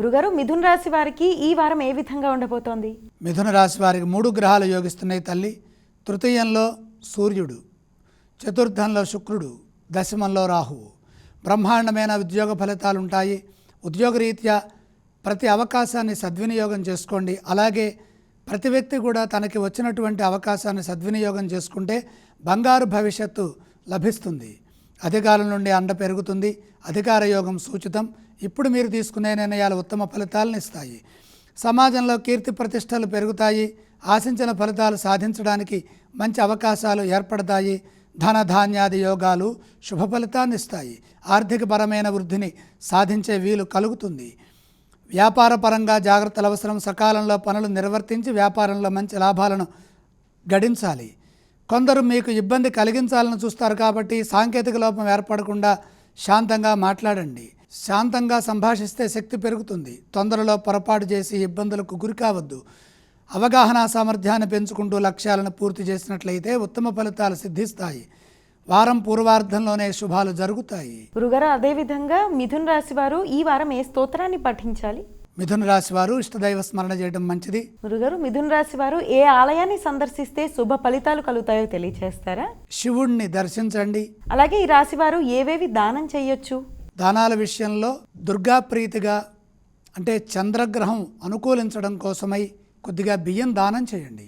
గురుగారు మిథున రాశి వారికి ఈ వారం ఏ విధంగా ఉండబోతోంది? మిథున రాశి వారికి మూడు గ్రహాలు యోగిస్తున్నాయి తల్లి. తృతీయంలో సూర్యుడు చతుర్థంలో శుక్రుడు దశమంలో రాహువు బ్రహ్మాండమైన ఉద్యోగ ఫలితాలు ఉంటాయి ఉద్యోగరీత్యా ప్రతి అవకాశాన్ని సద్వినియోగం చేసుకోండి. అలాగే ప్రతి వ్యక్తి కూడా తనకి వచ్చినటువంటి అవకాశాన్ని సద్వినియోగం చేసుకుంటే బంగారు భవిష్యత్తు లభిస్తుంది. అధికారం నుండి అండ పెరుగుతుంది. అధికార యోగం సూచితం. ఇప్పుడు మీరు తీసుకునే నిర్ణయాలు ఉత్తమ ఫలితాలను ఇస్తాయి. సమాజంలో కీర్తి ప్రతిష్టలు పెరుగుతాయి. ఆశించిన ఫలితాలు సాధించడానికి మంచి అవకాశాలు ఏర్పడతాయి. ధన ధాన్యాది యోగాలు శుభ ఫలితాన్ని ఇస్తాయి. ఆర్థికపరమైన వృద్ధిని సాధించే వీలు కలుగుతుంది. వ్యాపారపరంగా జాగ్రత్తల జాగ్రత్తలు అవసరం. సకాలంలో పనులు నిర్వర్తించి వ్యాపారంలో మంచి లాభాలను గడించాలి. కొందరు మీకు ఇబ్బంది కలిగించాలని చూస్తారు కాబట్టి సాంకేతిక లోపం ఏర్పడకుండా శాంతంగా మాట్లాడండి. శాంతంగా సంభాషిస్తే శక్తి పెరుగుతుంది. తొందరలో పొరపాటు చేసి ఇబ్బందులకు గురి కావద్దు. అవగాహన సామర్థ్యాన్ని పెంచుకుంటూ లక్ష్యాలను పూర్తి చేసినట్లయితే ఉత్తమ ఫలితాలు సిద్ధిస్తాయి. వారం పూర్వార్ధంలోనే శుభాలు జరుగుతాయి. గురుగారు అదేవిధంగా మిథున్ రాశి వారు ఈ వారం ఏ స్తోత్రాన్ని పఠించాలి? మిథున రాశి వారు ఇష్టదైవ స్మరణ చేయడం మంచిది. గురుగారు మిథున్ రాశి వారు ఏ ఆలయాన్ని సందర్శిస్తే శుభ ఫలితాలు కలుగుతాయో తెలియచేస్తారా? శివుణ్ణి దర్శించండి. అలాగే ఈ రాశి వారు ఏవేవి దానం చేయొచ్చు? దానాల విషయంలో దుర్గా ప్రీతిగా అంటే చంద్రగ్రహం అనుకూలించడం కోసమై కొద్దిగా బియ్యం దానం చేయండి.